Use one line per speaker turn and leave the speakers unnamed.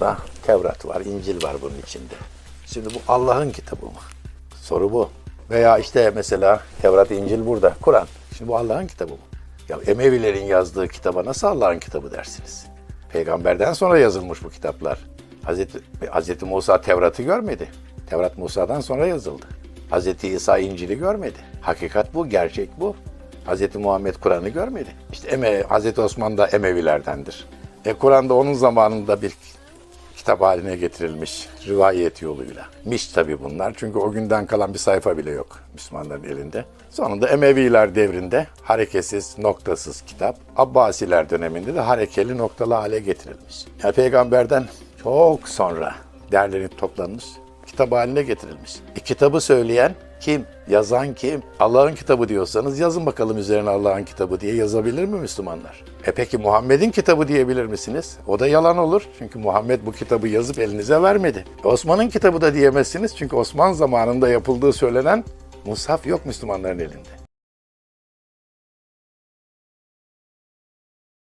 Burada Tevrat var, İncil var bunun içinde. Şimdi bu Allah'ın kitabı mı? Soru bu. Veya işte mesela Tevrat, İncil burada, Kur'an. Şimdi bu Allah'ın kitabı mı? Ya Emevilerin yazdığı kitaba nasıl Allah'ın kitabı dersiniz? Peygamberden sonra yazılmış bu kitaplar. Hazreti, Hazreti Musa Tevrat'ı görmedi. Tevrat Musa'dan sonra yazıldı. Hazreti İsa İncil'i görmedi. Hakikat bu, gerçek bu. Hazreti Muhammed Kur'an'ı görmedi. İşte Eme, Hazreti Osman da Emevilerdendir. E Kur'an da onun zamanında bir kitap haline getirilmiş rivayet yoluyla. Miş tabi bunlar çünkü o günden kalan bir sayfa bile yok Müslümanların elinde. Sonunda Emeviler devrinde hareketsiz, noktasız kitap. Abbasiler döneminde de harekeli noktalı hale getirilmiş. Yani peygamberden çok sonra derlenip toplanmış, kitap haline getirilmiş. E, kitabı söyleyen kim? Yazan kim? Allah'ın kitabı diyorsanız yazın bakalım üzerine Allah'ın kitabı diye yazabilir mi Müslümanlar? E peki Muhammed'in kitabı diyebilir misiniz? O da yalan olur. Çünkü Muhammed bu kitabı yazıp elinize vermedi. E Osman'ın kitabı da diyemezsiniz. Çünkü Osman zamanında yapıldığı söylenen mushaf yok Müslümanların elinde.